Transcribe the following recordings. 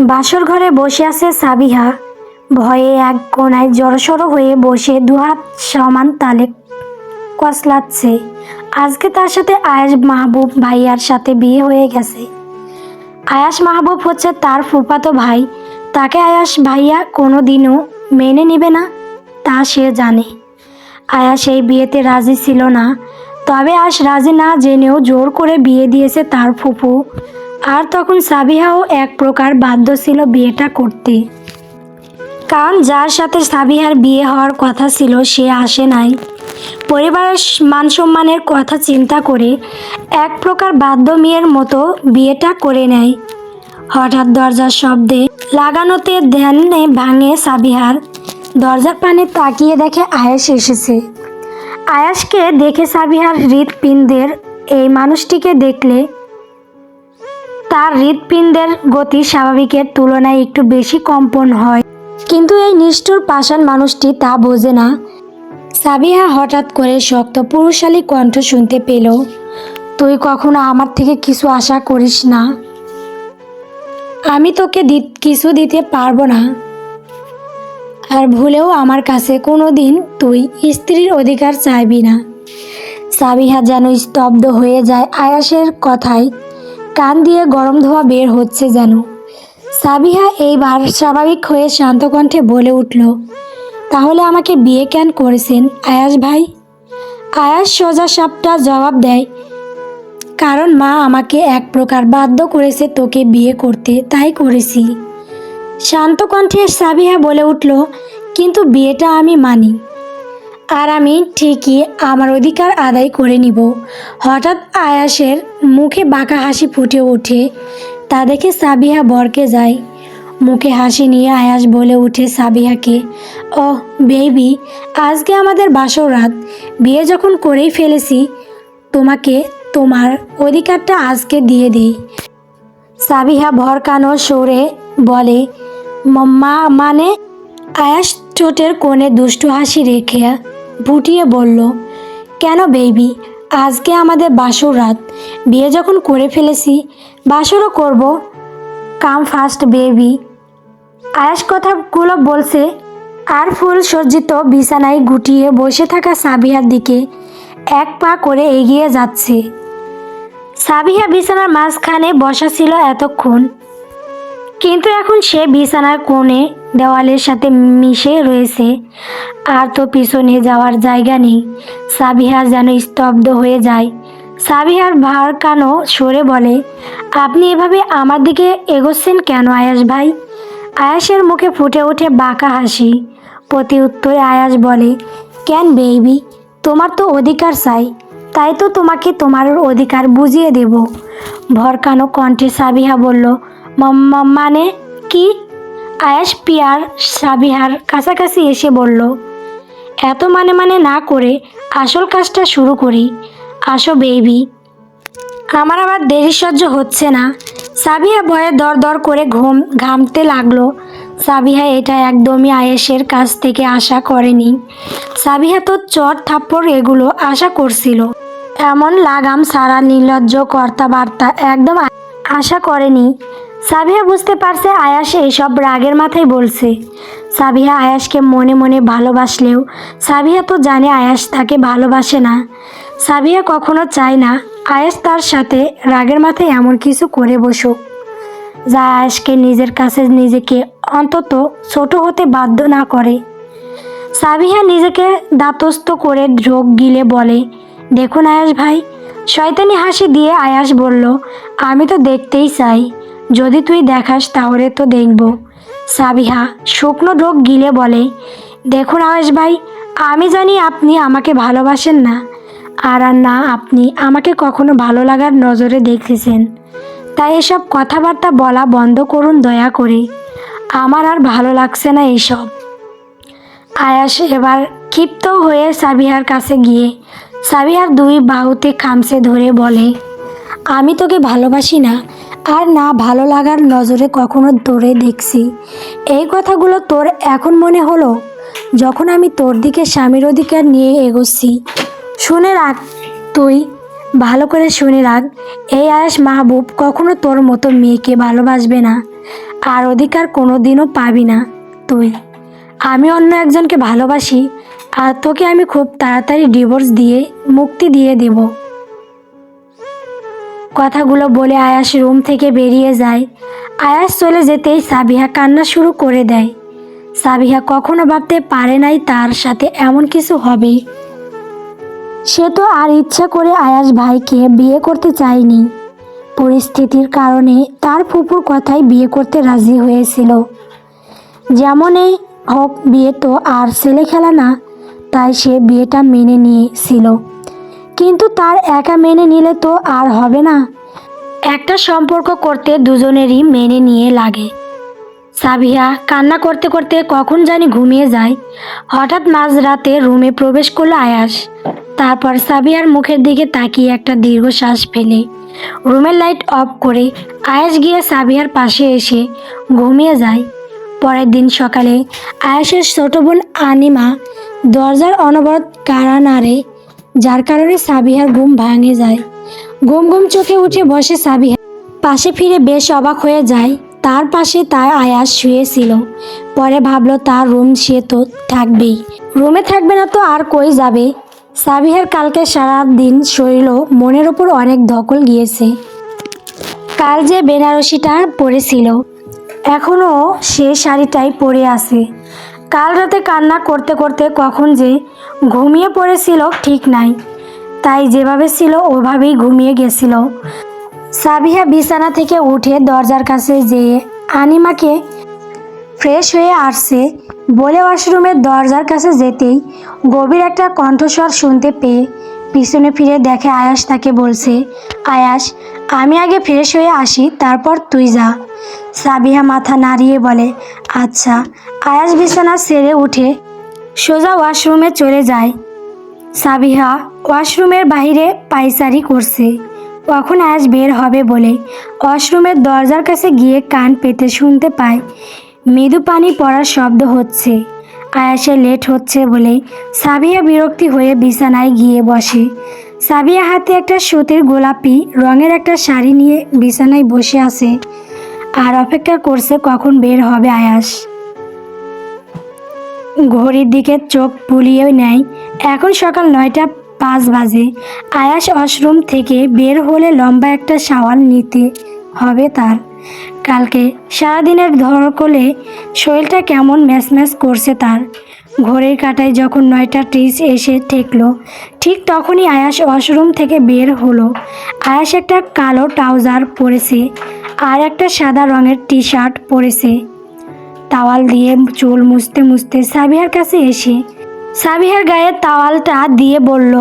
বাসর ঘরে বসে আছে সাবিহা। ভয়ে এক কোনায় জড়সড় হয়ে বসে দুহাত সমান তালে কসলাচ্ছে। আজকে তার সাথে আয়াস মাহবুব ভাইয়ার সাথে বিয়ে হয়ে গেছে। আয়াস মাহবুব হচ্ছে তার ফুফাতো ভাই। তাকে আয়াস ভাইয়া কোনো দিনও মেনে নেবে না, তা সে জানে। আয়াস এই বিয়েতে রাজি ছিল না। তবে আজ রাজি না জেনেও জোর করে বিয়ে দিয়েছে তার ফুফু। আর তখন সাবিহাও এক প্রকার বাধ্য ছিল বিয়েটা করতে। কারণ যার সাথে সাবিহার বিয়ে হওয়ার কথা ছিল, সে আসে নাই। পরিবারের মান সম্মানের কথা চিন্তা করে এক প্রকার বাধ্য মেয়ের মতো বিয়েটা করে নেয়। হঠাৎ দরজার শব্দে লাগানোতে ধ্যানে ভাঙে সাবিহার। দরজার পানে তাকিয়ে দেখে আয়েশ এসেছে। আয়াসকে দেখে সাবিহার হৃৎপিণ্ডের এই মানুষটিকে দেখলে তার হৃৎপিণ্ডের গতি স্বাভাবিকের তুলনায় একটু বেশি কম্পন হয়। কিন্তু এই নিষ্ঠুর পাষাণ মানুষটি তা বোঝে না। সাবিহা হঠাৎ করে শক্ত পুরুষালী কণ্ঠ শুনতে পেল, তুই কখনো আমার থেকে কিছু আশা করিস না। আমি তোকে কিছু দিতে পারব না। আর ভুলেও আমার কাছে কোনো দিন তুই স্ত্রীর অধিকার চাইবি না। সাবিহা যেন স্তব্ধ হয়ে যায় আয়াসের কথায়। কান দিয়ে গরম ধোয়া বের হচ্ছে যেন। সাবিহা এইবার স্বাভাবিক হয়ে শান্ত কণ্ঠে বলে উঠল, তাহলে আমাকে বিয়ে কেন করেছেন, আয়াস ভাই? আয়াস সোজা সাপটা জবাব দেয়, কারণ মা আমাকে এক প্রকার বাধ্য করেছে তোকে বিয়ে করতে, তাই করেছি। শান্ত কণ্ঠে সাবিহা বলে উঠল, কিন্তু বিয়েটা আমি মানি। আর আমি ঠিকই আমার অধিকার আদায় করে নিব। হঠাৎ আয়াসের মুখে বাঁকা হাসি ফুটে ওঠে। তা দেখে সাবিহা বরকে যায়। মুখে হাসি নিয়ে আয়াস বলে উঠে সাবিহাকে ও বেবি, আজকে আমাদের বাসর রাত। বিয়ে যখন করেই ফেলেছি, তোমাকে তোমার অধিকারটা আজকে দিয়ে দিই। সাবিহা ভরকানো সরে বলে, মা মানে? আয়াস ঠোঁটের কোণে দুষ্টু হাসি রেখে ফুটিয়ে বলল, কেন বেবি, আজকে আমাদের বাসর রাত। বিয়ে যখন করে ফেলেছি, বাসরও করব। Come first baby. আয়াস কথাগুলো বলছে, আর ফুল সজ্জিত বিছানায় গুটিয়ে বসে থাকা সাবিহার দিকে এক পা করে এগিয়ে যাচ্ছে। সাবিহা বিছানার মাঝখানে বসা ছিল এতক্ষণ, কিন্তু এখন সে বিছানার কোণে দেওয়ালের সাথে মিশে রয়েছে। আর তো পিছনে যাওয়ার জায়গা নেই। সাবিহা যেন স্তব্ধ হয়ে যায়। সাবিহার ভার কানো সরে বলে আপনি এভাবে আমার দিকে এগোচ্ছেন কেন আয়াস ভাই? আয়াসের মুখে ফুটে ওঠে বাঁকা হাসি। প্রতি উত্তরে আয়াস বলে কেন বেবি তোমার তো অধিকার চাই। তাই তো তোমাকে তোমার অধিকার বুঝিয়ে দেব। ভরকানো কণ্ঠে সাবিহা বলল "মাম্মা, মানে কি? আয়াস পিয়ার, সাবিহার কাছাকাছি এসে বলল, এত মানে মানে না করে আসল কাজটা শুরু করি। আসো বেবি। আমার আবার দেরি সহ্য হচ্ছে না। সাবিহা ভয়ে দর দর করে ঘুম ঘামতে লাগল। সাবিহা এটা একদমই আয়েশের কাছ থেকে আশা করেনি। সাবিহা তো চট থাপ্পড় এগুলো আশা করছিল। এমন লাগাম সারা নির্লজ্জ কর্তাবার্তা একদম আশা করেনি। সাবিহা বুঝতে পারছে আয়াস এইসব রাগের মাথায় বলছে। সাবিহা আয়াসকে মনে মনে ভালোবাসলেও সাবিহা তো জানে আয়াস তাকে ভালোবাসে না। সাবিহা কখনো চায় না আয়াস তার সাথে রাগের মাথায় এমন কিছু করে বসুক। যা আয়াসকে নিজের কাছে নিজেকে অন্তত ছোট হতে বাধ্য না করে। সাবিহা নিজেকে দাতস্থ করে ঢোক গিলে বলে, দেখুন আয়াস ভাই। শয়তানি হাসি দিয়ে আয়াস বলল, আমি তো দেখতেই চাই। যদি তুই দেখাস তাহলে তো দেখব। সাবিহা শুকনো ঢোক গিলে বলে, দেখুন আয়াস ভাই, আমি জানি আপনি আমাকে ভালোবাসেন না, আর আর না আপনি আমাকে কখনো ভালো লাগার নজরে দেখেছেন তাই এসব কথাবার্তা বলা বন্ধ করুন দয়া করে, আমার আর ভালো লাগছে না এইসব আয়াস এবার ক্ষিপ্ত হয়ে সাবিহার কাছে গিয়ে, সাবিহার দুই বাহুতে খামসে ধরে বলে, আমি তোকে ভালোবাসি না আর না ভালো লাগার নজরে কখনো তোরে দেখছি। এই কথাগুলো তোর এখন মনে হলো? যখন আমি তোর দিকে, স্বামীর অধিকার নিয়ে এগোচ্ছি। শুনে রাখ তুই, ভালো করে শুনে রাখ, এই আয়াস মাহবুব কখনো তোর মতো মেয়েকে ভালোবাসবে না। আর অধিকার কোনো দিনও পাবি না তুই। আমি অন্য একজনকে ভালোবাসি, আর তোকে আমি খুব তাড়াতাড়ি ডিভোর্স দিয়ে, মুক্তি দিয়ে দেব। কথাগুলো বলে আয়াস রুম থেকে বেরিয়ে যায়। আয়াস চলে যেতেই সাবিহা কান্না শুরু করে দেয়। সাবিহা কখনো ভাবতে পারে নাই তার সাথে এমন কিছু হবে। সে তো আর ইচ্ছা করে আয়াস ভাইকে বিয়ে করতে চায়নি। পরিস্থিতির কারণে তার ফুপুর কথাই বিয়ে করতে রাজি হয়েছিল। যেমনই হোক, বিয়ে তো আর ছেলে খেলা না, তাই সে বিয়েটা মেনে নিয়েছিল। কিন্তু তার একা মেনে নিলে তো আর হবে না। একটা সম্পর্ক করতে দুজনেরই মেনে নিয়ে লাগে। সাবিহা কান্না করতে করতে কখন জানি ঘুমিয়ে যায়। হঠাৎ মাঝরাতে রুমে প্রবেশ করল আয়াস। তারপর সাবিহার মুখের দিকে তাকিয়ে একটা দীর্ঘশ্বাস ফেলে। রুমের লাইট অফ করে আয়াস গিয়ে সাবিহার পাশে এসে ঘুমিয়ে যায়। পরের দিন সকালে আয়াসের ছোট বোন আনিমা দরজার অনবরত কারা নাড়ে যার কারণে সাবিহার ঘুম ভাঙে যায়। ঘুম ঘুম চোখে উঠে বসে সাবিহা। পাশে ফিরে বেশ অবাক হয়ে যায়, তার পাশে তার আয়াস শুয়েছিল। পরে ভাবলো, তার রুম সে তো থাকবেই। রুমে থাকবে না তো আর কই যাবে? সাবিহার কালকে সারা দিন শরীর মনের ওপর অনেক ধকল গিয়েছে। কাল যে বেনারসিটা পরেছিল এখনও সে শাড়িটাই পরে আছে। কাল রাতে কান্না করতে করতে কখন যে ঘুমিয়ে পড়েছিল, ঠিক নাই। তাই যেভাবে ছিল, ওভাবেই ঘুমিয়ে গেছিল। সাবিহা বিছানা থেকে উঠে দরজার কাছে যেয়ে আনিমাকে ফ্রেশ হয়ে আসছে। বলে ওয়াশরুমের দরজার কাছে যেতেই গভীর একটা কণ্ঠস্বর শুনতে পেয়ে পিছনে ফিরে দেখে আয়াস তাকে বলছে, আয়াস, আমি আগে ফ্রেশ হয়ে আসি, তারপর তুই যা। সাবিহা মাথা নাড়িয়ে বলে আচ্ছা। আয়াস বিছানা সেরে উঠে সোজা ওয়াশরুমে চলে যায়। সাবিহা ওয়াশরুমের বাইরে পাইচারি করছে। কখন আয়াস বের হবে বলে ওয়াশরুমের দরজার কাছে গিয়ে কান পেতে শুনতে পায়। মৃদু পানি পড়ার শব্দ হচ্ছে। আয়াসে লেট হচ্ছে বলে সাবিয়া বিরক্তি হয়ে বিছানায় গিয়ে বসে। সাবিয়া হাতে একটা সুতির গোলাপি, রঙের একটা শাড়ি নিয়ে বিছানায় বসে আছে। আর অপেক্ষা করছে কখন বের হবে আয়াস। ঘড়ির দিকে চোখ বুলিয়ে নেয়। এখন সকাল নয়টা পাঁচ বাজে। আয়াস ওয়াশরুম থেকে বের হলে লম্বা একটা শাওয়াল নিতে হবে তার। কালকে সারাদিনের ধরকলে শরীরটা কেমন ম্যাচ করছে তার। ঘড়ির কাটায় যখন নয়টা ত্রিশ এসে ঠেকলো, ঠিক তখনই আয়াস ওয়াশরুম থেকে বের হলো। আয়াস একটা কালো ট্রাউজার পরেছে আর একটা সাদা রঙের টি শার্ট পরেছে। তাওয়াল দিয়ে চুল মুছতে মুছতে সাবিহার কাছে এসে সাবিহার গায়ে তাওয়ালটা দিয়ে বলল,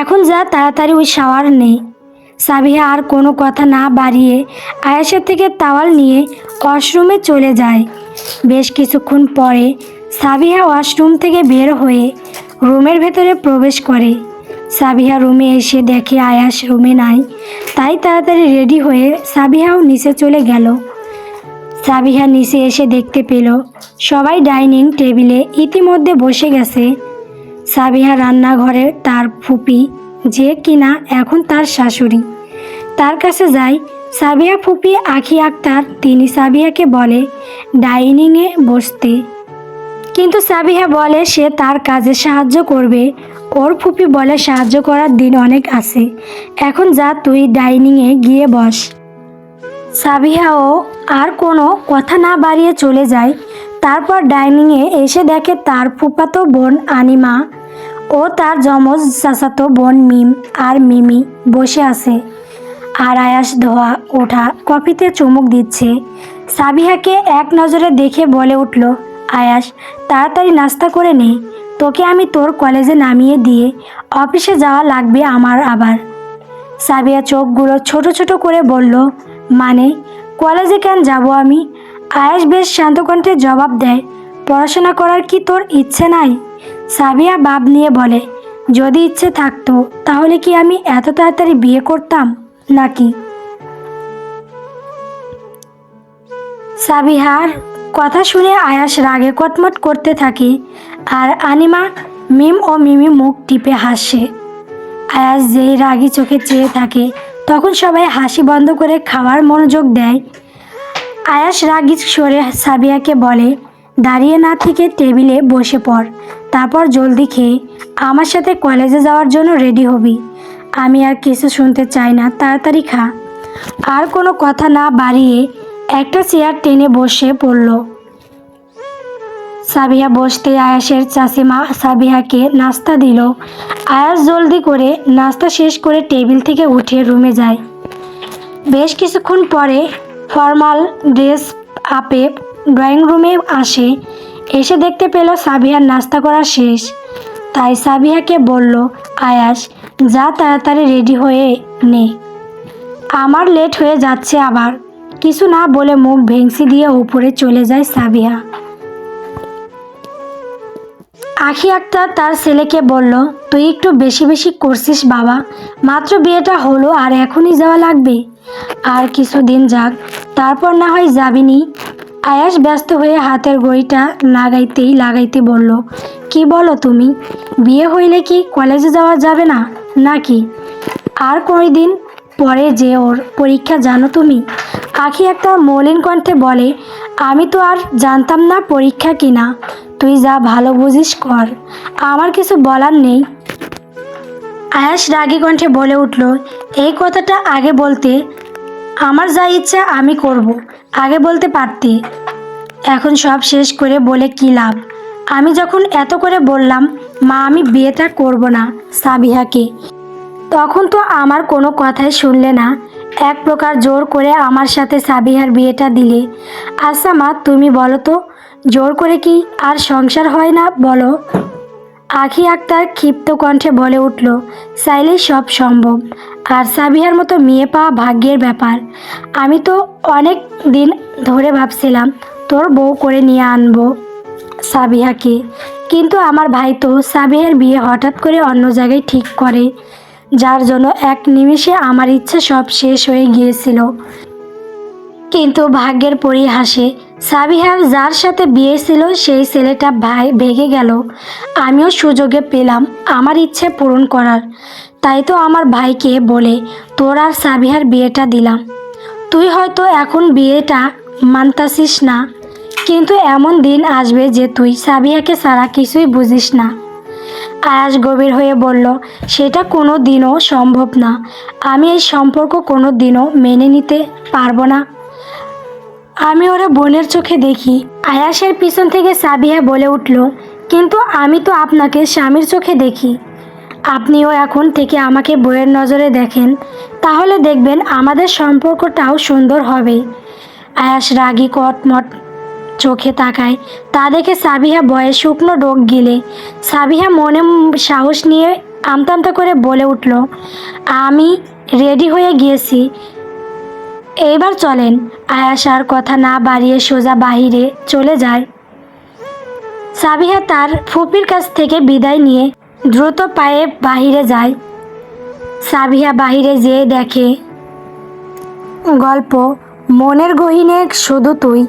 এখন যা তাড়াতাড়ি ওই শাওয়ার নেই সাবিহা আর কোনো কথা না বাড়িয়ে আয়েশার থেকে তাওয়াল নিয়ে ওয়াশরুমে চলে যায়। বেশ কিছুক্ষণ পরে সাবিহা ওয়াশরুম থেকে বের হয়ে রুমের ভেতরে প্রবেশ করে। সাবিহা রুমে এসে দেখে আয়াস রুমে নাই, তাই তাড়াতাড়ি রেডি হয়ে সাবিহাও নিচে চলে গেল। সাবিহা নিচে এসে দেখতে পেল, সবাই ডাইনিং টেবিলে ইতিমধ্যে বসে গেছে। সাবিহা রান্নাঘরে তার ফুপি, যে কিনা এখন তার শাশুড়ি। তার কাছে যায় সাবিহা ফুপি আখি আক্তার, তিনি সাবিহাকে বলে, ডাইনিংয়ে বসতে। কিন্তু সাবিহা বলে, সে তার কাজে সাহায্য করবে। ওর ফুপি বলে, সাহায্য করার দিন অনেক আছে। এখন যা তুই ডাইনিংয়ে গিয়ে বস। সাবিহাও আর কোনো কথা না বাড়িয়ে চলে যায়। তারপর ডাইনিংয়ে এসে দেখে তার ফুপাতো বোন আনিমা ও তার যমজ চাচাতো বোন মিম আর মিমি বসে আছে। আর আয়াস ধোয়া ওঠা কফিতে চুমুক দিচ্ছে। সাবিহাকে এক নজরে দেখে বলে উঠল, আয়াস, তাড়াতাড়ি নাস্তা করে নে। তোকে আমি তোর কলেজে নামিয়ে দিয়ে অফিসে যাওয়া লাগবে আমার আবার। সাবিয়া চোখগুলো ছোট ছোট করে বলল মানে কলেজে কেন যাব আমি? আয়াস বেশ শান্ত কণ্ঠে জবাব দেয়, পড়াশোনা করার কি তোর ইচ্ছে নাই? সাবিয়া বাপ নিয়ে বলে, যদি ইচ্ছে থাকতো, তাহলে কি আমি এত তাড়াতাড়ি বিয়ে করতাম নাকি? সাবিহার কথা শুনে আয়াস রাগে কটমট করতে থাকে আর আনিমা মিম ও মিমি মুখ টিপে হাসে। আয়াস যেই রাগি চোখে চেয়ে থাকে তখন সবাই হাসি বন্ধ করে খাওয়ার মনোযোগ দেয়। আয়াস রাগি সরে সাবিয়াকে বলে, দাঁড়িয়ে না থেকে টেবিলে বসে পড়, তারপর জলদি খেয়ে আমার সাথে কলেজে যাওয়ার জন্য রেডি হবি। আমি আর কিছু শুনতে চাই না, তাড়াতাড়ি খা। আর কোনো কথা না বাড়িয়ে একটা চেয়ার টেনে বসে পড়ল। সাবিহা বসতে আয়াসের চাষিমা সাবিহাকে নাস্তা দিল। আয়াস জলদি করে নাস্তা শেষ করে টেবিল থেকে উঠে রুমে যায়। বেশ কিছুক্ষণ পরে ফর্মাল ড্রেস আপে ড্রয়িং রুমে আসে। এসে দেখতে পেল সাবিহার নাস্তা করা শেষ। তাই সাবিহাকে বলল, আয়াস, যা তাড়াতাড়ি রেডি হয়ে নে। আমার লেট হয়ে যাচ্ছে আবার। কিছু না বলে মুখ ভেংসি দিয়ে উপরে চলে যায় সাবিহা। আখি আক্তার তার ছেলেকে বলল, তুই একটু বেশি বেশি করছিস বাবা। মাত্র বিয়েটা হলো আর এখনই যাওয়া লাগবে। আর কিছুদিন যাক, তারপর না হয় যাবিনি। আয়াস ব্যস্ত হয়ে হাতের গড়িটা লাগাইতেই লাগাইতে বলল, কি বলো তুমি, বিয়ে হইলে কি কলেজে যাওয়া যাবে না, নাকি? আর দিন পরে যে ওর পরীক্ষা জানো তুমি? আখি একটা মলিন কণ্ঠে বলে, আমি তো আর জানতাম না পরীক্ষা কিনা। তুই যা ভালো বুঝিস কর। আমার কিছু বলার নেই। আয়াস রাগী কণ্ঠে বলে উঠল, এই কথাটা আগে বলতে। আমার যা ইচ্ছা আমি করব। আগে বলতে পারতে। এখন সব শেষ করে বলে কি লাভ? আমি যখন এত করে বললাম, মা, আমি বিয়েটা করব না সাবিহাকে। তখন তো আমার কোনো কথাই শুনলে না। এক প্রকার জোর করে আমার সাথে সাবিহার বিয়েটা দিলে। আচ্ছা মা, তুমি বলো তো জোর করে কি আর সংসার হয় না, বলো? আখি আক্তার ক্ষিপ্ত কণ্ঠে বলে উঠল চাইলেই সব সম্ভব। আর সাবিহার মতো মেয়ে পাওয়া ভাগ্যের ব্যাপার। আমি তো অনেক দিন ধরে ভাবছিলাম, তোর বউ করে নিয়ে আনব সাবিহাকে। কিন্তু আমার ভাই তো সাবিহার বিয়ে হঠাৎ করে অন্য জায়গায় ঠিক করে। যার জন্য এক নিমিষে আমার ইচ্ছা সব শেষ হয়ে গিয়েছিল। কিন্তু ভাগ্যের পরিহাসে সাবিহার যার সাথে বিয়ে ছিল, সেই ছেলেটা ভাই ভেগে গেল। আমিও সুযোগে পেলাম আমার ইচ্ছে পূরণ করার। তাই তো আমার ভাইকে বলে তোর আর সাবিহার বিয়েটা দিলাম। তুই হয়তো এখন বিয়েটা মানতাসিস না, কিন্তু এমন দিন আসবে যে তুই সাবিহাকে ছাড়া কিছুই বুঝিস না। আয়াস গভীর হয়ে বলল, সেটা কোনো দিনও সম্ভব না। আমি এই সম্পর্ক কোনো দিনও মেনে নিতে পারব না। আমি ওরা বোনের চোখে দেখি। আয়াসের পিছন থেকে সাবিহা বলে উঠল, কিন্তু আমি তো আপনাকে স্বামীর চোখে দেখি। আপনিও এখন থেকে আমাকে বইয়ের নজরে দেখেন। তাহলে দেখবেন আমাদের সম্পর্কটাও সুন্দর হবে। আয়াস রাগি কটমট চোখে তাকায়। তা দেখে সাবিহা বয়ে শুকনো ডোক গিলে। সাবিহা মনে সাহস নিয়ে আমতা আমতা করে বলে উঠল, আমি রেডি হয়ে গিয়েছি। এইবার চলেন। আয়াশার কথা না বাড়িয়ে সোজা বাহিরে চলে যায়। সাবিহা তার ফুপির কাছ থেকে বিদায় নিয়ে দ্রুত পায়ে বাহিরে যায়। সাবিহা বাহিরে যেয়ে দেখে, গল্প, মনের গহিনে শুধু তুই।